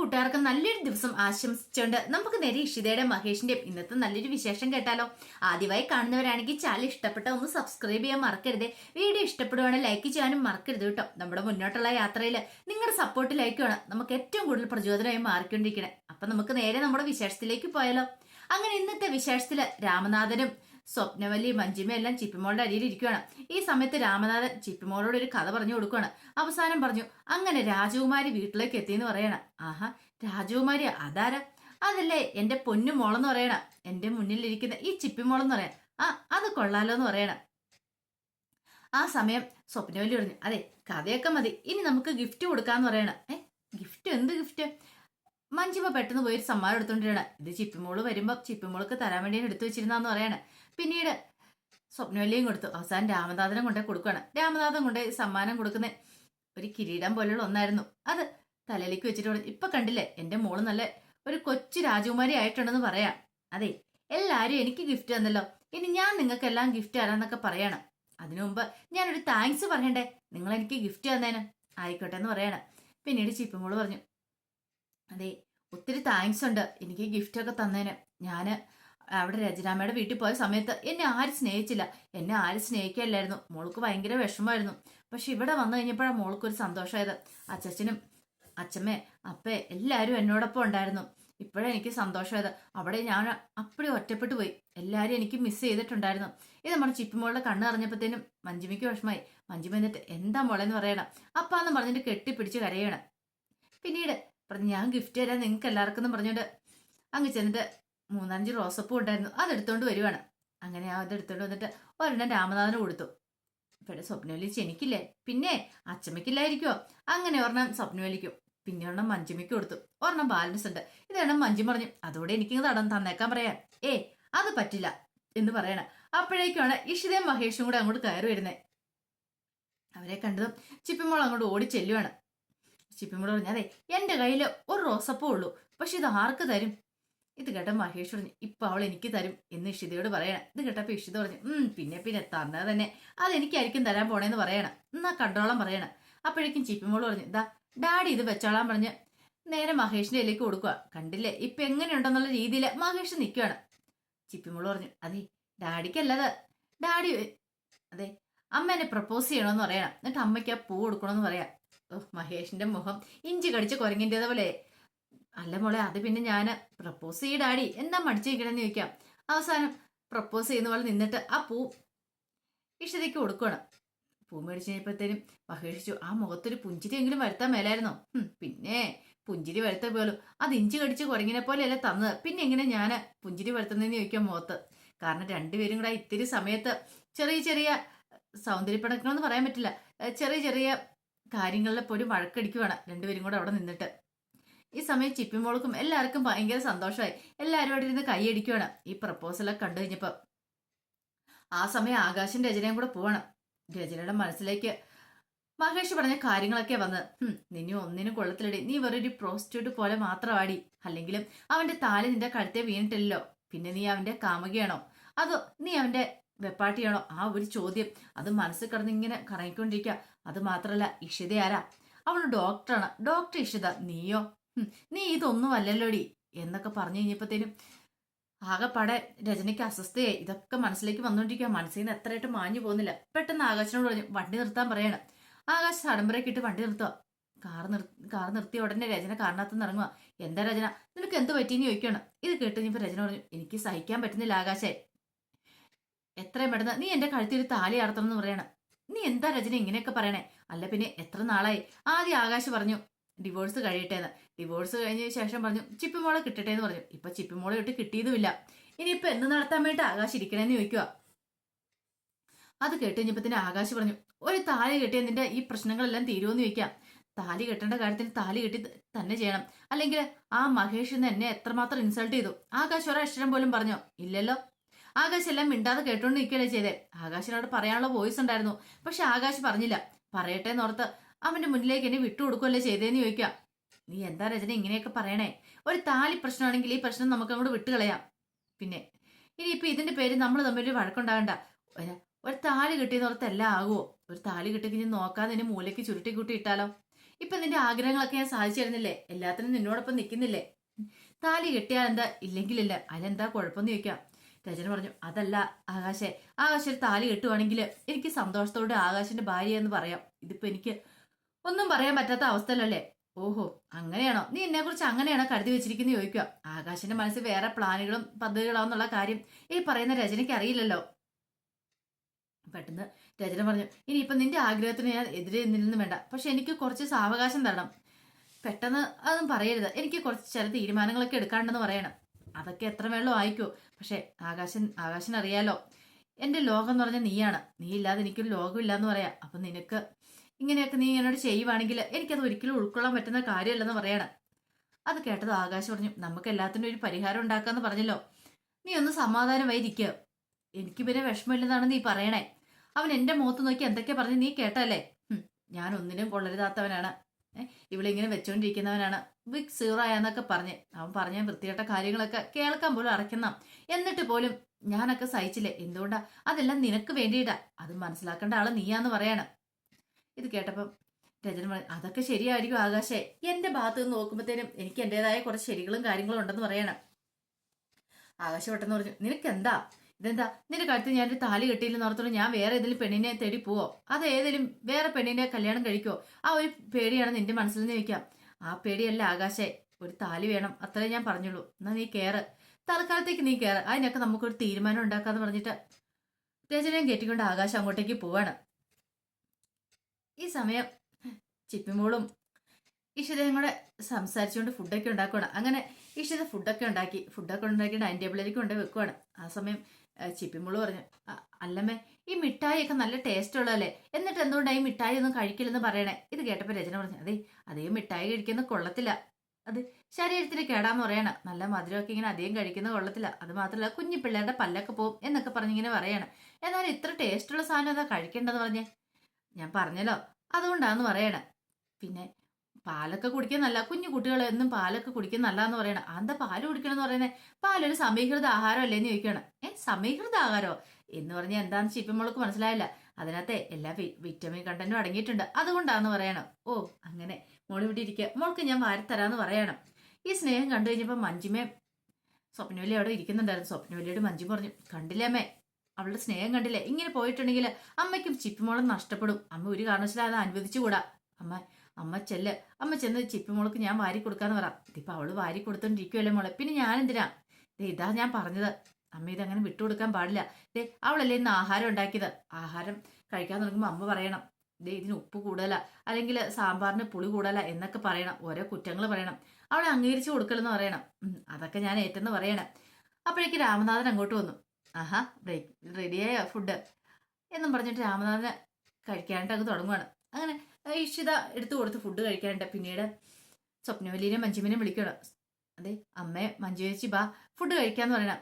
കൂട്ടുകാർക്ക് നല്ലൊരു ദിവസം ആശംസിച്ചുകൊണ്ട് നമുക്ക് നേരെ ഇഷിതയുടെ മഹേഷിന്റെയും ഇന്നത്തെ നല്ലൊരു വിശേഷം കേട്ടാലോ. ആദ്യമായി കാണുന്നവരാണെങ്കിൽ ചാനൽ ഇഷ്ടപ്പെട്ട ഒന്ന് സബ്സ്ക്രൈബ് ചെയ്യാൻ മറക്കരുത്. വീഡിയോ ഇഷ്ടപ്പെടുവാണെങ്കിൽ ലൈക്ക് ചെയ്യാനും മറക്കരുത് കേട്ടോ. നമ്മുടെ മുന്നോട്ടുള്ള യാത്രയിൽ നിങ്ങളുടെ സപ്പോർട്ട് ലൈക്കുമാണ് നമുക്ക് ഏറ്റവും കൂടുതൽ പ്രചോദനമായി മാറിക്കൊണ്ടിരിക്കണേ. അപ്പൊ നമുക്ക് നേരെ നമ്മുടെ വിശേഷത്തിലേക്ക് പോയാലോ. അങ്ങനെ ഇന്നത്തെ വിശേഷത്തിൽ രാമനാഥനും സ്വപ്നവല്ലി മഞ്ജിമ എല്ലാം ചിപ്പിമോളുടെ അരിയിൽ ഇരിക്കുകയാണ് ഈ സമയത്ത് രാമനാഥൻ ചിപ്പിമോളോട് ഒരു കഥ പറഞ്ഞു കൊടുക്കുകയാണ് അവസാനം പറഞ്ഞു അങ്ങനെ രാജകുമാരി വീട്ടിലേക്ക് എത്തിയെന്ന് പറയണ. ആഹാ രാജകുമാരി അതാരാ? അതല്ലേ എന്റെ പൊന്നു മോളെന്ന് പറയണ. എന്റെ മുന്നിലിരിക്കുന്ന ഈ ചിപ്പിമോളെന്ന് പറയാം ആ അത് കൊള്ളാലോ എന്ന് പറയണ. ആ സമയം സ്വപ്നവല്ലി പറഞ്ഞു അതെ കഥയൊക്കെ മതി. ഇനി നമുക്ക് ഗിഫ്റ്റ് കൊടുക്കാന്ന് പറയണ. ഏ ഗിഫ്റ്റ്? എന്ത് ഗിഫ്റ്റ്? മഞ്ജിമ പെട്ടെന്ന് പോയി ഒരു സമ്മാനം എടുത്തോണ്ടിരണ ഇത് ചിപ്പിമോൾ വരുമ്പോ ചിപ്പിമോൾക്ക് തരാൻ വേണ്ടി എടുത്തു വെച്ചിരുന്നാന്ന് പറയാണ്. പിന്നീട് സ്വപ്നവല്ലിയും കൊടുത്തു. അവസാനം രാമനാഥനും കൊണ്ടേ കൊടുക്കുകയാണ്. രാമനാഥൻ കൊണ്ടേ സമ്മാനം കൊടുക്കുന്ന ഒരു കിരീടം പോലെയുള്ള ഒന്നായിരുന്നു. അത് തലയിലേക്ക് വെച്ചിട്ട് ഇപ്പൊ കണ്ടില്ലേ എന്റെ മോൾ നല്ല ഒരു കൊച്ചു രാജകുമാരി ആയിട്ടുണ്ടെന്ന് പറയാം. അതെ എല്ലാരും എനിക്ക് ഗിഫ്റ്റ് തന്നല്ലോ. ഇനി ഞാൻ നിങ്ങൾക്കെല്ലാം ഗിഫ്റ്റ് തരാന്നൊക്കെ പറയാണ്. അതിനു മുമ്പ് ഞാനൊരു താങ്ക്സ് പറയണ്ടേ? നിങ്ങൾ എനിക്ക് ഗിഫ്റ്റ് തന്നേന്. ആയിക്കോട്ടെ എന്ന് പറയാണ്. പിന്നീട് ചിപ്പിമോൾ പറഞ്ഞു അതെ ഒത്തിരി താങ്ക്സ് ഉണ്ട്. എനിക്ക് ഗിഫ്റ്റ് ഒക്കെ തന്നേന് ഞാൻ അവിടെ രചനാമ്മയുടെ വീട്ടിൽ പോയ സമയത്ത് എന്നെ ആരും സ്നേഹിച്ചില്ല. എന്നെ ആരും സ്നേഹിക്കല്ലായിരുന്നു. മോൾക്ക് ഭയങ്കര വിഷമമായിരുന്നു. പക്ഷെ ഇവിടെ വന്നു കഴിഞ്ഞപ്പോഴാണ് മോൾക്കൊരു സന്തോഷമായത്. അച്ഛനും അച്ഛമ്മേ അപ്പേ എല്ലാവരും എന്നോടൊപ്പം ഉണ്ടായിരുന്നു. ഇപ്പോഴാണ് എനിക്ക് സന്തോഷമായത്. അവിടെ ഞാൻ അപ്പടി ഒറ്റപ്പെട്ടു പോയി. എല്ലാവരും എനിക്ക് മിസ് ചെയ്തിട്ടുണ്ടായിരുന്നു. ഇത് നമ്മുടെ ചിപ്പിമോളുടെ കണ്ണ് അറിഞ്ഞപ്പോഴത്തേനും മഞ്ജിമയ്ക്ക് വിഷമമായി. മഞ്ജിമ എന്നിട്ട് എന്താ മോളെന്ന് പറയണം. അപ്പാന്ന് പറഞ്ഞിട്ട് കെട്ടിപ്പിടിച്ച് കരയണം. പിന്നീട് പറഞ്ഞു ഞാൻ ഗിഫ്റ്റ് തരാൻ നിങ്ങൾക്ക് എല്ലാവർക്കും പറഞ്ഞുകൊണ്ട് അങ്ങ് ചെന്നിട്ട് മൂന്നഞ്ച് റോസപ്പൂ ഉണ്ടായിരുന്നു. അതെടുത്തോണ്ട് വരുവാണ്. അങ്ങനെ ആ അതെടുത്തോണ്ട് വന്നിട്ട് ഒരെണ്ണം രാമനാഥന് കൊടുത്തു. ഇവിടെ സ്വപ്നവലി എനിക്കില്ലേ പിന്നെ അച്ചമ്മയ്ക്കില്ലായിരിക്കുമോ അങ്ങനെ ഒരെണ്ണം സ്വപ്നവലിക്കും പിന്നെ ഒരെണ്ണം മഞ്ജുമയ്ക്ക് കൊടുത്തു. ഒരെണ്ണം ബാലൻസ് ഉണ്ട്. ഇതെണ്ണം മഞ്ജു പറഞ്ഞു അതോടെ എനിക്ക് തടം തന്നേക്കാൻ പറയാൻ. ഏ അത് പറ്റില്ല എന്ന് പറയണം. അപ്പോഴേക്കാണ് ഇഷിതയും മഹേഷും കൂടെ അങ്ങോട്ട് കയറി വരുന്നത് അവരെ കണ്ടതും ചിപ്പിമോൾ അങ്ങോട്ട് ഓടി ചെല്ലുവാണ്. ചിപ്പിമോൾ പറഞ്ഞു അതെ എന്റെ കയ്യിൽ ഒരു റോസപ്പൂ ഉള്ളൂ പക്ഷെ ഇത് ആർക്ക് തരും? ഇത് കേട്ട മഹേഷ് പറഞ്ഞു ഇപ്പൊ അവൾ എനിക്ക് തരും എന്ന് ഇഷിതയോട് പറയണം. ഇത് കേട്ടപ്പോ ഇഷിത പറഞ്ഞു ഉം പിന്നെ പിന്നെ തന്നെ. തന്നെ അതെനിക്കായിരിക്കും തരാൻ പോണേന്ന് പറയണം. എന്നാ കണ്ടോളം പറയണം. അപ്പോഴേക്കും ചിപ്പിമോൾ പറഞ്ഞു ഇതാ ഡാഡി ഇത് വെച്ചോളാൻ പറഞ്ഞ് നേരെ മഹേഷിന്റെ ഇലേക്ക് കൊടുക്കുക കണ്ടില്ലേ? ഇപ്പൊ എങ്ങനെയുണ്ടെന്നുള്ള രീതിയിൽ മഹേഷ് നിൽക്കുകയാണ് ചിപ്പിമോൾ പറഞ്ഞു അതെ ഡാഡിക്കല്ലത്. ഡാഡി അതെ അമ്മേനെ പ്രപ്പോസ് ചെയ്യണമെന്ന് പറയണം. എന്നിട്ട് അമ്മയ്ക്ക് ആ പൂ കൊടുക്കണമെന്ന് പറയാം. മഹേഷിന്റെ മുഖം ഇഞ്ചി കടിച്ച് കുരങ്ങിന്റെത് പോലെ. അല്ല മോളെ അത് പിന്നെ ഞാൻ പ്രപ്പോസ് ചെയ്യടാടി എന്താ മടിച്ചിരിക്കണമെന്ന് ചോദിക്കാം. അവസാനം പ്രപ്പോസ് ചെയ്യുന്ന പോലെ നിന്നിട്ട് ആ പൂ ഇഷ്ടതയ്ക്ക് കൊടുക്കണം. പൂ മേടിച്ച് കഴിഞ്ഞപ്പോഴത്തേനും മഹേഷിച്ചു ആ മുഖത്തൊരു പുഞ്ചിരിയെങ്കിലും വരുത്താൻ മേലായിരുന്നോ? പിന്നെ പുഞ്ചിരി വരുത്ത പോലും. അത് ഇഞ്ചി കടിച്ച് കുരങ്ങിനെ പോലെയല്ല തന്നത്. പിന്നെ എങ്ങനെ ഞാൻ പുഞ്ചിരി വരുത്തുന്നതെന്ന് ചോദിക്കാം മുഖത്ത്. കാരണം രണ്ടുപേരും കൂടെ ഇത്തിരി സമയത്ത് ചെറിയ ചെറിയ സൗന്ദര്യപ്പണക്കണമെന്ന് പറയാൻ പറ്റില്ല. ചെറിയ ചെറിയ കാര്യങ്ങളിൽ പൊരു വഴക്കടിക്കുവാണ് രണ്ടുപേരും കൂടെ അവിടെ നിന്നിട്ട്. ഈ സമയം ചിപ്പിമോൾക്കും എല്ലാവർക്കും ഭയങ്കര സന്തോഷമായി. എല്ലാവരും അവിടെ ഇരുന്ന് കൈയടിക്കുവാണ്. ഈ പ്രപ്പോസലൊക്കെ കണ്ടു കഴിഞ്ഞപ്പോൾ ആ സമയം ആകാശം രചനയും കൂടെ പോവണം. രചനയുടെ മനസ്സിലേക്ക് മഹേഷ് പറഞ്ഞ കാര്യങ്ങളൊക്കെ വന്ന് നിന്നു നിന്നെ ഒന്നിനും കൊള്ളത്തിലടി നീ വെറൊരു പ്രോസ്റ്റിറ്റ്യൂട്ട് പോലെ മാത്രം മാത്രമാടി. അല്ലെങ്കിലും അവന്റെ താലി നിന്റെ കഴുത്തെ വീണിട്ടില്ലല്ലോ. പിന്നെ നീ അവന്റെ കാമുകയാണോ? അതോ നീ അവന്റെ വെപ്പാട്ടിയാണോ? ആ ഒരു ചോദ്യം അത് മനസ്സിൽ കിടന്ന് ഇങ്ങനെ കറങ്ങിക്കൊണ്ടിരിക്കുക. അത് മാത്രല്ല ഇഷിത ആരാ? അവൾ ഡോക്ടറാണ്. ഡോക്ടർ ഇഷിത നീയോ? നീ ഇതൊന്നും അല്ലല്ലോടി എന്നൊക്കെ പറഞ്ഞു കഴിഞ്ഞപ്പോഴത്തേനും ആകെപ്പാടെ രചനയ്ക്ക് അസ്വസ്ഥയായി. ഇതൊക്കെ മനസ്സിലേക്ക് വന്നുകൊണ്ടിരിക്കുക മനസ്സിൽ നിന്ന് എത്രയായിട്ട് മാഞ്ഞു പോകുന്നില്ല. പെട്ടെന്ന് ആകാശനോട് പറഞ്ഞു വണ്ടി നിർത്താൻ പറയാണ്. ആകാശ് സടംബരയ്ക്ക് ഇട്ട് വണ്ടി നിർത്തുക കാർ നിർ കാർ നിർത്തിയ ഉടനെ രചന കാറിനകത്ത് നിന്ന് ഇറങ്ങുക എന്താ രചന നിനക്ക് എന്ത് പറ്റിയെന്ന് ചോദിക്കണം ഇത് കേട്ട് കഴിഞ്ഞപ്പോൾ രചന പറഞ്ഞു എനിക്ക് സഹിക്കാൻ പറ്റുന്നില്ല ആകാശേ. എത്രയും പെട്ടെന്ന് നീ എന്റെ കഴുത്തിൽ താലി അടത്തണം എന്ന് പറയണം. നീ എന്താ രചന ഇങ്ങനെയൊക്കെ പറയണേ? അല്ല പിന്നെ എത്ര നാളായി? ആദ്യം ആകാശ് പറഞ്ഞു ഡിവോഴ്സ് കഴിയട്ടേന്ന്. ഡിവോഴ്സ് കഴിഞ്ഞ ശേഷം പറഞ്ഞു ചിപ്പിമോളെ കിട്ടട്ടെ എന്ന് പറഞ്ഞു. ഇപ്പൊ ചിപ്പിമോളെ ഇട്ട് കിട്ടിയതുമില്ല. ഇനിയിപ്പൊ എന്ത് നടത്താൻ വേണ്ടി ആകാശ് ഇരിക്കണേന്ന് ചോദിക്കുക അത് കേട്ട് കഴിഞ്ഞപ്പോ തന്നെ ആകാശ് പറഞ്ഞു ഒരു താലി കെട്ടിയ നിന്റെ ഈ പ്രശ്നങ്ങളെല്ലാം തീരുമെന്ന് ചോദിക്കാം. താലി കെട്ടേണ്ട കാര്യത്തിന് താലി കെട്ടി തന്നെ ചെയ്യണം. അല്ലെങ്കിൽ ആ മഹേഷ് എന്നെ എത്രമാത്രം ഇൻസൾട്ട് ചെയ്തു. ആകാശ് ഒരക്ഷരം പോലും പറഞ്ഞോ ഇല്ലല്ലോ ആകാശ് എല്ലാം മിണ്ടാതെ കേട്ടോണ്ട് നിൽക്കുകയല്ലേ ചെയ്തേ. ആകാശിനോട് പറയാനുള്ള വോയിസ് ഉണ്ടായിരുന്നു. പക്ഷെ ആകാശ് പറഞ്ഞില്ല. പറയട്ടെ എന്നോർത്ത് അവന്റെ മുന്നിലേക്ക് എന്നെ വിട്ടുകൊടുക്കുമല്ലേ ചെയ്തേന്ന് ചോദിക്കാം. നീ എന്താ രചന ഇങ്ങനെയൊക്കെ പറയണേ? ഒരു താലി പ്രശ്നമാണെങ്കിൽ ഈ പ്രശ്നം നമുക്ക് അങ്ങോട്ട് വിട്ടുകളയാം. പിന്നെ ഇനിയിപ്പോ ഇതിന്റെ പേര് നമ്മൾ തമ്മിൽ ഒരു വഴക്കുണ്ടാകണ്ട. ഒരു- താലി കിട്ടിയെന്ന് ഓർത്ത് എല്ലാം ആകുമോ ഒരു താലി കിട്ടി കഴിഞ്ഞ് നോക്കാതെ എന്നെ മൂലയ്ക്ക് ചുരുട്ടി കൂട്ടി ഇട്ടാലോ? ഇപ്പൊ നിന്റെ ആഗ്രഹങ്ങളൊക്കെ ഞാൻ സാധിച്ചു തരുന്നില്ലേ എല്ലാത്തിനും നിന്നോടൊപ്പം നിൽക്കുന്നില്ലേ? താലി കിട്ടിയാൽ എന്താ? ഇല്ലെങ്കിലില്ല. അതിനെന്താ കുഴപ്പമെന്ന് ചോദിക്കാം. രചന പറഞ്ഞു അതല്ല ആകാശെ ആകാശ ഒരു താലി കെട്ടുവാണെങ്കിൽ എനിക്ക് സന്തോഷത്തോടെ ആകാശിന്റെ ഭാര്യ എന്ന് പറയാം. ഇതിപ്പോ എനിക്ക് ഒന്നും പറയാൻ പറ്റാത്ത അവസ്ഥയിലല്ലേ? ഓഹോ അങ്ങനെയാണോ? നീ എന്നെ കുറിച്ച് അങ്ങനെയാണോ കരുതി വെച്ചിരിക്കുന്നത് ചോദിക്കുക. ആകാശിന്റെ മനസ്സിൽ വേറെ പ്ലാനുകളും പദ്ധതികളാന്നുള്ള കാര്യം ഈ പറയുന്ന രചനയ്ക്ക് അറിയില്ലല്ലോ. പെട്ടെന്ന് രചന പറഞ്ഞു ഇനിയിപ്പം നിന്റെ ആഗ്രഹത്തിന് ഞാൻ എതിരെ നിന്നു വേണ്ട. പക്ഷെ എനിക്ക് കുറച്ച് സാവകാശം തരണം. പെട്ടെന്ന് അതും പറയരുത്. എനിക്ക് കുറച്ച് ചില തീരുമാനങ്ങളൊക്കെ എടുക്കാണ്ടെന്ന് പറയണം. അതൊക്കെ എത്ര വെള്ളം ആയിക്കോ പക്ഷെ ആകാശൻ അറിയാലോ എന്റെ ലോകം എന്ന് പറഞ്ഞാൽ നീയാണ്. നീ ഇല്ലാതെ എനിക്കൊരു ലോകമില്ല എന്ന് പറയാം. അപ്പം നിനക്ക് ഇങ്ങനെയൊക്കെ നീ എന്നോട് ചെയ്യുവാണെങ്കിൽ എനിക്കത് ഒരിക്കലും ഉൾക്കൊള്ളാൻ പറ്റുന്ന കാര്യമല്ലെന്ന് പറയാണ്. അത് കേട്ടത് ആകാശ് പറഞ്ഞു നമുക്ക് എല്ലാത്തിനും ഒരു പരിഹാരം ഉണ്ടാക്കാന്ന് പറഞ്ഞല്ലോ. നീ ഒന്ന് സമാധാനമായി ഇരിക്കുക എനിക്ക് പിന്നെ വിഷമമില്ലെന്നാണ് നീ പറയണേ. അവൻ എന്റെ മുഖത്ത് നോക്കി എന്തൊക്കെ പറഞ്ഞു നീ കേട്ടല്ലേ ഞാൻ ഒന്നിനും കൊള്ളരുതാത്തവനാണ്. ഇവളിങ്ങനെ വെച്ചോണ്ടിരിക്കുന്നവനാണ്. ബിഗ് സീറോ എന്നൊക്കെ പറഞ്ഞ്. അവൻ പറഞ്ഞ വൃത്തികെട്ട കാര്യങ്ങളൊക്കെ കേൾക്കാൻ പോലും അടയ്ക്കുന്ന എന്നിട്ട് പോലും ഞാനൊക്കെ സഹിച്ചില്ലേ? എന്തുകൊണ്ടാ? അതെല്ലാം നിനക്ക് വേണ്ടിയിട്ടാ. അത് മനസ്സിലാക്കേണ്ട ആൾ നീയാന്ന് പറയാണ്. ഇത് കേട്ടപ്പം രജന പറഞ്ഞു അതൊക്കെ ശരിയായിരിക്കും ആകാശേ. എന്റെ ഭാഗത്ത് നിന്ന് നോക്കുമ്പോഴത്തേനും എനിക്ക് എന്റേതായ കുറച്ച് ശരികളും കാര്യങ്ങളും ഉണ്ടെന്ന് പറയണം. ആകാശ പെട്ടെന്ന് പറഞ്ഞു നിനക്ക് എന്താ ഇതെന്താ? നിന്റെ കഴുത്തിൽ ഞാൻ താലി കെട്ടിയില്ലെന്ന് ഓർത്തോളം ഞാൻ വേറെ ഏതെങ്കിലും പെണ്ണിനെ തേടി പോവോ? അത് ഏതെങ്കിലും വേറെ പെണ്ണിനെ കല്യാണം കഴിക്കോ ആ ഒരു പേടിയാണ് നിന്റെ മനസ്സിൽ നിന്ന് വെക്കാം ആ പേടിയല്ല ആകാശേ ഒരു താലി വേണം അത്രേ ഞാൻ പറഞ്ഞുള്ളൂ. എന്നാ നീ കേറ്. തൽക്കാലത്തേക്ക് നീ കേറ്. അതിനൊക്കെ നമുക്കൊരു തീരുമാനം ഉണ്ടാക്കാന്ന് പറഞ്ഞിട്ട് രചനയും കയറ്റിക്കൊണ്ട് ആകാശം അങ്ങോട്ടേക്ക് പോവാണ്. ഈ സമയം ചിപ്പിമോളും ഇഷിതയും കൂടെ സംസാരിച്ചുകൊണ്ട് ഫുഡൊക്കെ ഉണ്ടാക്കുകയാണ് അങ്ങനെ ഇഷിത ഫുഡൊക്കെ ഉണ്ടാക്കി. ഫുഡൊക്കെ ഉണ്ടാക്കി ഡൈനിങ് ടേബിളിലേക്ക് കൊണ്ട് വെക്കുവാണ്. ആ സമയം ചിപ്പിമോൾ പറഞ്ഞു "അ- അല്ലമ്മേ ഈ മിഠായി ഒക്കെ നല്ല ടേസ്റ്റ് ഉള്ളതല്ലേ? എന്നിട്ട് എന്തുകൊണ്ടാണ് ഈ മിഠായി ഒന്നും കഴിക്കില്ലെന്ന് പറയണേ? ഇത് കേട്ടപ്പോൾ രചന പറഞ്ഞു അതെ അതേ മിഠായി കഴിക്കുന്ന കൊള്ളത്തില്ല. അത് ശരീരത്തിന് കേടാന്ന് പറയണം. നല്ല മധുരമൊക്കെ ഇങ്ങനെ അധികം കഴിക്കുന്ന കൊള്ളത്തില്ല. അത് മാത്രമല്ല കുഞ്ഞു പിള്ളേരുടെ പല്ലൊക്കെ പോവും എന്നൊക്കെ പറഞ്ഞിങ്ങനെ പറയണം. എന്നാൽ ഇത്ര ടേസ്റ്റുള്ള സാധനം എന്താ കഴിക്കേണ്ടതെന്ന് പറഞ്ഞേ? ഞാൻ പറഞ്ഞല്ലോ അതുകൊണ്ടാന്ന് പറയണേ. പിന്നെ പാലൊക്കെ കുടിക്കാൻ നല്ല കുഞ്ഞു കുട്ടികൾ എന്നും പാലൊക്കെ കുടിക്കാൻ എന്ന് പറയണം. എന്താ പാൽ കുടിക്കണം എന്ന് പറയുന്നത് പാലൊരു സമീകൃത ആഹാരം അല്ലേന്ന് ചോദിക്കണം. ഏ സമീകൃത ആഹാരമോ എന്ന് പറഞ്ഞാൽ എന്താണെന്ന് ചിപ്പം മോൾക്ക് മനസ്സിലായില്ല. അതിനകത്തെ എല്ലാ വിറ്റമിൻ കണ്ടന്റും അടങ്ങിയിട്ടുണ്ട്. അതുകൊണ്ടാന്ന് പറയണം. ഓ അങ്ങനെ മോൾ ഇവിടെ ഇരിക്കുക മോൾക്ക് ഞാൻ വാരിത്തരാന്ന് പറയണം. ഈ സ്നേഹം കണ്ടു കഴിഞ്ഞപ്പോൾ മഞ്ജിമേ സ്വപ്നവലി അവിടെ ഇരിക്കുന്നുണ്ടായിരുന്നു. സ്വപ്നവലിയോട് മഞ്ജു പറഞ്ഞു കണ്ടില്ലേ അവളുടെ സ്നേഹം കണ്ടില്ലേ? ഇങ്ങനെ പോയിട്ടുണ്ടെങ്കിൽ അമ്മയ്ക്കും ചിപ്പിമോളും നഷ്ടപ്പെടും. അമ്മ ഒരു കാരണവശാലും അത് അനുവദിച്ചുകൂടാ. അമ്മ അമ്മ ചെല്ല്. അമ്മ ചെന്ന് ചിപ്പിമോൾക്ക് ഞാൻ വാരി കൊടുക്കാന്ന് പറ. ഇതിപ്പോ അവൾ വാരി കൊടുത്തോണ്ടിരിക്കുവല്ലേ മോളെ? പിന്നെ ഞാൻ എന്തിനാ ദേ ഇതാ ഞാൻ പറഞ്ഞത്. അമ്മ ഇതങ്ങനെ വിട്ടുകൊടുക്കാൻ പാടില്ല. ദേ അവളല്ലേ ഇന്ന് ആഹാരം ഉണ്ടാക്കിയത്. ആഹാരം കഴിക്കാൻ തുടങ്ങുമ്പോൾ അമ്മ പറയണം. ദേ ഇതിന് ഉപ്പ് കൂടുതലാ. അല്ലെങ്കിൽ സാമ്പാറിന് പുളി കൂടുതലാ എന്നൊക്കെ പറയണം. ഓരോ കുറ്റങ്ങൾ പറയണം. അവളെ അംഗീകരിച്ചു കൊടുക്കലെന്ന് പറയണം. അതൊക്കെ ഞാൻ ഏറ്റെന്ന് പറയണം. അപ്പോഴേക്ക് രാമനാഥൻ അങ്ങോട്ട് വന്നു. ആഹാ ബ്രേക്ക് റെഡിയായ ഫുഡ്? എന്നും പറഞ്ഞിട്ട് രാമനാഥന് കഴിക്കാനായിട്ട് അങ്ങ് തുടങ്ങുവാണ്. അങ്ങനെ ഇഷിത എടുത്തു കൊടുത്ത് ഫുഡ് കഴിക്കാനുണ്ട്. പിന്നീട് സ്വപ്നവല്ലിനെ മഞ്ജുമിനെ വിളിക്കണം അതെ അമ്മേ മഞ്ജു ചേച്ചി ബാ ഫുഡ് കഴിക്കാന്ന് പറയണം.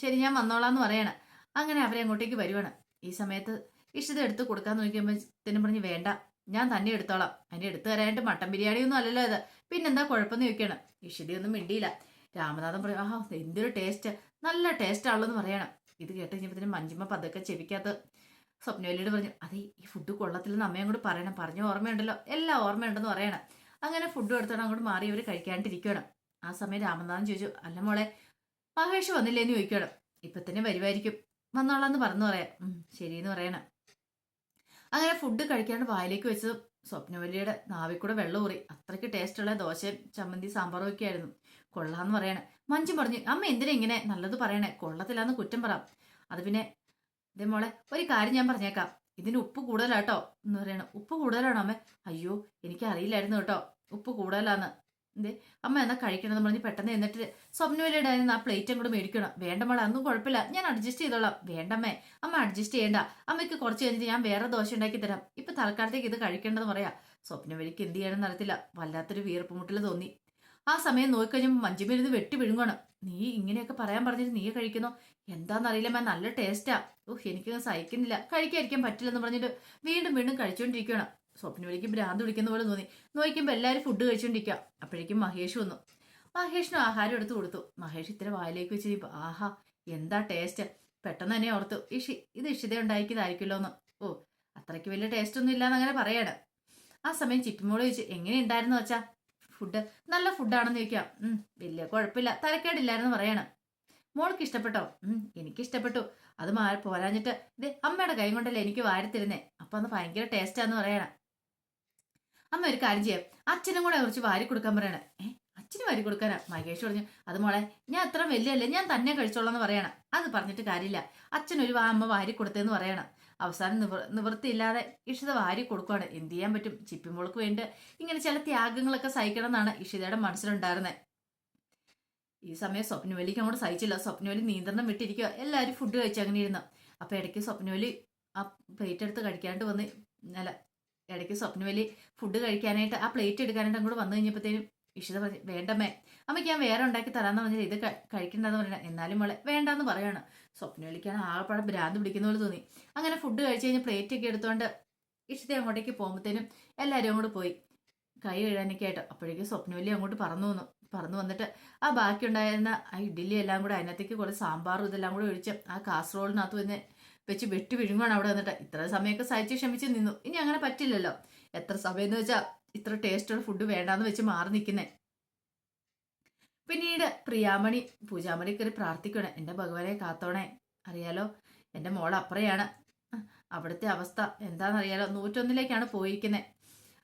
ശരി ഞാൻ വന്നോളാന്ന് പറയണം. അങ്ങനെ അവരെ അങ്ങോട്ടേക്ക് വരുവാണ്. ഈ സമയത്ത് ഇഷിത എടുത്ത് കൊടുക്കാൻ നോക്കിയപ്പോഴത്തേനും പറഞ്ഞ് വേണ്ട ഞാൻ തന്നെ എടുത്തോളാം. അതിന്റെ എടുത്തു തരാനായിട്ട് മട്ടൻ ബിരിയാണി ഒന്നും അല്ലല്ലോ ഇത്. പിന്നെന്താ കുഴപ്പമെന്ന് ചോദിക്കണം ഇഷിതയൊന്നും മിണ്ടിയില്ല. രാമനാഥൻ പറയും ആഹ് എന്തൊരു ടേസ്റ്റ് നല്ല ടേസ്റ്റ് ആണല്ലോ പറയണം. ഇത് കേട്ട് കഴിഞ്ഞപ്പോഴത്തേനും മഞ്ജുമ്മ പതുക്കെ ചെവിക്കകത്ത് സ്വപ്നവല്ലിയോട് പറഞ്ഞു അതെ ഈ ഫുഡ് കൊള്ളത്തില്ലെന്ന് അമ്മയും കൂടി പറയണം. പറഞ്ഞ ഓർമ്മയുണ്ടല്ലോ. എല്ലാം ഓർമ്മയുണ്ടെന്ന് പറയണം. അങ്ങനെ ഫുഡ് എടുത്തോണ്ട് അങ്ങോട്ട് മാറി ഇവർ കഴിക്കാണ്ടിരിക്കണം ആ സമയം രാമനാഥൻ ചോദിച്ചു അല്ല മോളെ മഹേഷ് വന്നില്ലേന്ന് ചോദിക്കണം ഇപ്പൊ തന്നെ വരുമായിരിക്കും വന്നോളാന്ന് പറഞ്ഞു പറയാം. ശരിയെന്ന് പറയണം. അങ്ങനെ ഫുഡ് കഴിക്കാണ്ട് വായിലേക്ക് വെച്ചത് സ്വപ്നവല്ലിയുടെ നാവിൽ കൂടെ വെള്ളം ഊറി. അത്രയ്ക്ക് ടേസ്റ്റുള്ള ദോശയും ചമ്മന്തി സാമ്പാറും ഒക്കെ ആയിരുന്നു. കൊള്ളാന്ന് പറയണേ. മഞ്ജു പറഞ്ഞു അമ്മ എന്തിനാ ഇങ്ങനെ? നല്ലത് പറയണേ. കൊള്ളത്തില്ലാന്ന് കുറ്റം പറ. അത് പിന്നെ ഇതേ മോളെ ഒരു കാര്യം ഞാൻ പറഞ്ഞേക്കാം. ഇതിന് ഉപ്പ് കൂടുതലാട്ടോ എന്ന് പറയണം. ഉപ്പ് കൂടുതലാണോ അമ്മ? അയ്യോ എനിക്ക് അറിയില്ലായിരുന്നു കേട്ടോ. ഉപ്പ് കൂടുതലാന്ന്. എന്തേ അമ്മ എന്നാ കഴിക്കണമെന്ന് പറഞ്ഞ് പെട്ടെന്ന് എന്നിട്ട് സ്വപ്നവലിയുടെ ആ പ്ലേറ്റും കൂടെ മേടിക്കണം. വേണ്ട മോളെ അന്നും കുഴപ്പമില്ല. ഞാൻ അഡ്ജസ്റ്റ് ചെയ്തോളാം. വേണ്ടമ്മേ അമ്മ അഡ്ജസ്റ്റ് ചെയ്യണ്ട. അമ്മയ്ക്ക് കുറച്ച് കഴിഞ്ഞിട്ട് ഞാൻ വേറെ ദോശ ഉണ്ടാക്കി തരാം. ഇപ്പൊ തൽക്കാലത്തേക്ക് ഇത് കഴിക്കേണ്ടതെന്ന് പറയാം. സ്വപ്നവലിക്ക് എന്ത് ചെയ്യണമെന്ന് അറിയത്തില്ല. വല്ലാത്തൊരു വീർപ്പുമുട്ടൽ തോന്നി. ആ സമയം നോക്കിക്കഴിഞ്ഞപ്പോൾ മഞ്ജുമരുന്ന് വെട്ടി വിഴുങ്ങണം നീ ഇങ്ങനെയൊക്കെ പറയാൻ പറഞ്ഞിട്ട് നീ കഴിക്കുന്നു? എന്താണെന്നറിയില്ല മാം നല്ല ടേസ്റ്റാ. ഓഹ് എനിക്ക് സഹിക്കുന്നില്ല. കഴിക്കാതിരിക്കാൻ പറ്റില്ലെന്ന് പറഞ്ഞിട്ട് വീണ്ടും വീണ്ടും കഴിച്ചുകൊണ്ടിരിക്കണം വിളിക്കുമ്പോൾ ഭ്രാന്ത് വിളിക്കുന്ന പോലെ തോന്നി. നോക്കുമ്പോൾ എല്ലാവരും ഫുഡ് കഴിച്ചുകൊണ്ടിരിക്കുക അപ്പോഴേക്കും മഹേഷ് വന്നു. മഹേഷിനും ആഹാരം എടുത്തു കൊടുത്തു. മഹേഷ് ഇത്ര വായിലേക്ക് വെച്ച് ആഹാ എന്താ ടേസ്റ്റ്? പെട്ടെന്ന് തന്നെ ഓർത്തു. ഇഷി ഇത് ഇഷിത ഉണ്ടാക്കിയതായിരിക്കുമല്ലോ എന്ന് ഓ അത്രയ്ക്ക് വലിയ ടേസ്റ്റ് ഒന്നും ഇല്ലാന്ന് അങ്ങനെ പറയാണ്. ആ സമയം ചിപ്പിമോൾ ചോദിച്ചു എങ്ങനെ ഉണ്ടായിരുന്നു വെച്ചാ ഫുഡ് നല്ല ഫുഡാണെന്ന് ചോദിക്കാം. ഉം വലിയ കുഴപ്പമില്ല. തലക്കേടില്ലായിരുന്നു പറയണം. മോൾക്ക് ഇഷ്ടപ്പെട്ടോ? ഉം എനിക്ക് ഇഷ്ടപ്പെട്ടു അത് മാറി പോരാഞ്ഞിട്ട് ഇത് അമ്മയുടെ കൈ കൊണ്ടല്ലേ എനിക്ക് വാരിത്തരുന്നേ. അപ്പൊ അന്ന് ഭയങ്കര ടേസ്റ്റാന്ന് പറയണം. അമ്മ ഒരു കാര്യം ചെയ്യാം. അച്ഛനും കൂടെ കുറച്ച് വാരി കൊടുക്കാൻ പറയണേ. ഏഹ് അച്ഛന് വാരി കൊടുക്കാനാ? മഹേഷ് പറഞ്ഞു അത് മോളെ ഞാൻ അത്ര വലിയല്ലേ ഞാൻ തന്നെ കഴിച്ചോളാം എന്ന് പറയണം. അത് പറഞ്ഞിട്ട് കാര്യമില്ല. അച്ഛനൊരു വാ അമ്മ വാരി കൊടുത്തേന്ന് പറയണം. അവസാനം നിവർ നിവൃത്തിയില്ലാതെ ഇഷിത വാരി കൊടുക്കുവാണ്. എന്ത് ചെയ്യാൻ പറ്റും? ചിപ്പിമോൾക്ക് വേണ്ടി. ഇങ്ങനെ ചില ത്യാഗങ്ങളൊക്കെ സഹിക്കണം എന്നാണ് ഇഷിതയുടെ മനസ്സിലുണ്ടായിരുന്നത് ഈ സമയം സ്വപ്നവലിക്ക് അങ്ങോട്ട് സഹിച്ചില്ല. സ്വപ്നവലി നിയന്ത്രണം വിട്ടിരിക്കുക എല്ലാവരും ഫുഡ് കഴിച്ച് അങ്ങനെ ഇരുന്നു. അപ്പൊ ഇടയ്ക്ക് സ്വപ്നവലി ആ പ്ലേറ്റ് എടുത്ത് കഴിക്കാണ്ട് വന്ന് അല്ല ഇടയ്ക്ക് സ്വപ്നവലി ഫുഡ് കഴിക്കാനായിട്ട് ആ പ്ലേറ്റ് എടുക്കാനായിട്ട് അങ്ങോട്ട് വന്നു കഴിഞ്ഞപ്പോഴത്തേനും ഇഷിത പറഞ്ഞു വേണ്ടമ്മേ അമ്മയ്ക്ക് ഞാൻ വേറെ ഉണ്ടാക്കി തരാന്ന് പറഞ്ഞാൽ ഇത് കഴിക്കേണ്ടതെന്ന് പറഞ്ഞാൽ എന്നാലും മോളെ വേണ്ടാന്ന് പറയാണ്. സ്വപ്നവലിക്കാണ് ആകെപ്പാടെ ഭ്രാന്ത് പിടിക്കുന്ന പോലെ തോന്നി. അങ്ങനെ ഫുഡ് കഴിച്ചു കഴിഞ്ഞ് പ്ലേറ്റ് ഒക്കെ എടുത്തുകൊണ്ട് ഇഷിത അങ്ങോട്ടേക്ക് പോകുമ്പോഴത്തേനും എല്ലാവരും അങ്ങോട്ട് പോയി. കൈ കഴുകാനൊക്കെ ആയിട്ട് അപ്പോഴേക്കും സ്വപ്നവലി അങ്ങോട്ട് പറന്നു വന്നു. പറന്നു വന്നിട്ട് ആ ബാക്കി ഉണ്ടായിരുന്ന ആ ഇഡ്ഡലി എല്ലാം കൂടെ അതിനകത്തേക്ക് കുറേ സാമ്പാറും ഇതെല്ലാം കൂടെ ഒഴിച്ച് ആ കാസറോളിനകത്ത് വന്ന് വെച്ച് വെട്ടി വിഴുങ്ങുകയാണ് അവിടെ വന്നിട്ട്. ഇത്ര സമയമൊക്കെ സഹിച്ച് ക്ഷമിച്ച് നിന്നു. ഇനി അങ്ങനെ പറ്റില്ലല്ലോ. എത്ര സമയം എന്ന് വെച്ചാൽ ഇത്ര ടേസ്റ്റുള്ള ഫുഡ് വേണ്ടാന്ന് വെച്ച് മാറി നിൽക്കുന്നേ പിന്നീട് പ്രിയാമണി പൂജാമണി കയറി പ്രാർത്ഥിക്കണേ എന്റെ ഭഗവാനെ കാത്തോണേ അറിയാലോ? എന്റെ മോൾ അപ്പറയാണ്. അവിടുത്തെ അവസ്ഥ എന്താണെന്നറിയാലോ നൂറ്റൊന്നിലേക്കാണ് പോയിരിക്കുന്നത്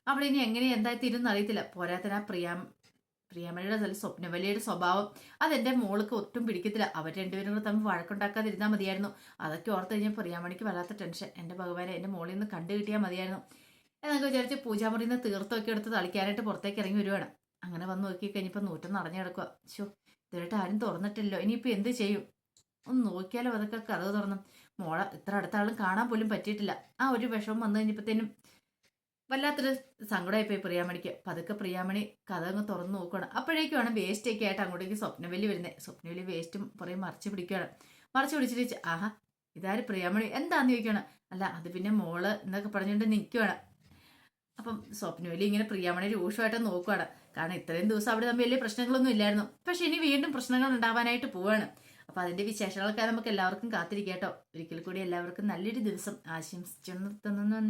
അവിടെ ഇനി എങ്ങനെ എന്തായി തീരുന്നറിയത്തില്ല പോരാത്തിന് ആ പ്രിയാ പ്രിയാമണിയുടെ ചില സ്വപ്നവലിയുടെ സ്വഭാവം അതെന്റെ മോൾക്ക് ഒട്ടും പിടിക്കത്തില്ല. അവർ രണ്ടുപേരും കൂടെ തമ്മിൽ വഴക്കുണ്ടാക്കാതിരുന്നാൽ മതിയായിരുന്നു. അതൊക്കെ ഓർത്ത് കഴിഞ്ഞാൽ പ്രിയാമണിക്ക് വല്ലാത്ത ടെൻഷൻ എന്റെ ഭഗവാനെ എന്റെ മോളിൽ നിന്ന് കണ്ടു കിട്ടിയാൽ മതിയായിരുന്നു. എന്നൊക്കെ വിചാരിച്ച് പൂജാമുറിയിൽ നിന്ന് തീർത്തൊക്കെ എടുത്ത് തളിക്കാനായിട്ട് പുറത്തേക്ക് ഇറങ്ങി വരുവാണ്. അങ്ങനെ വന്ന് നോക്കി കഴിഞ്ഞപ്പോൾ നൂറ്റം നിറഞ്ഞു കിടക്കുക ശോ ഇതുവരെയായിട്ട് ആരും തുറന്നിട്ടില്ലല്ലോ. ഇനിയിപ്പോൾ എന്ത് ചെയ്യും? ഒന്ന് നോക്കിയാലോ അതൊക്കെ കഥവ് തുറന്നു. മോളെ ഇത്ര അടുത്ത ആളും കാണാൻ പോലും പറ്റിയിട്ടില്ല. ആ ഒരു വിഷമം വന്നു കഴിഞ്ഞപ്പോഴത്തേനും വല്ലാത്തൊരു സങ്കടമായിപ്പോയി പ്രിയാമണിക്ക്. പതുക്കെ പ്രിയാമണി കഥ അങ്ങ് തുറന്ന് നോക്കുകയാണ് അപ്പോഴേക്കുമാണ് വേസ്റ്റ് ഒക്കെ ആയിട്ട് അങ്ങോട്ടേക്ക് സ്വപ്നവലി വരുന്നത് സ്വപ്നവലി വേസ്റ്റും പറയും മറിച്ച് പിടിക്കുകയാണ് മറിച്ച് പിടിച്ചിട്ട് ആഹാ ഇതാര് പ്രിയാമണി? എന്താന്ന് ചോദിക്കുകയാണ് അല്ല അത് പിന്നെ മോൾ എന്നൊക്കെ പറഞ്ഞുകൊണ്ട് നിൽക്കുകയാണ് അപ്പം സ്വപ്നവലി ഇങ്ങനെ പ്രിയാമണി രൂക്ഷമായിട്ട് നോക്കുകയാണ് കാരണം ഇത്രയും ദിവസം അവിടെ തമ്മിൽ വലിയ പ്രശ്നങ്ങളൊന്നും ഇല്ലായിരുന്നു. പക്ഷെ ഇനി വീണ്ടും പ്രശ്നങ്ങൾ ഉണ്ടാവാനായിട്ട് പോവാണ്. അപ്പൊ അതിന്റെ വിശേഷങ്ങളൊക്കെ നമുക്ക് എല്ലാവർക്കും കാത്തിരിക്കാം കേട്ടോ. ഒരിക്കൽ കൂടി എല്ലാവർക്കും നല്ലൊരു ദിവസം ആശംസിച്ചു നിർത്തുന്നു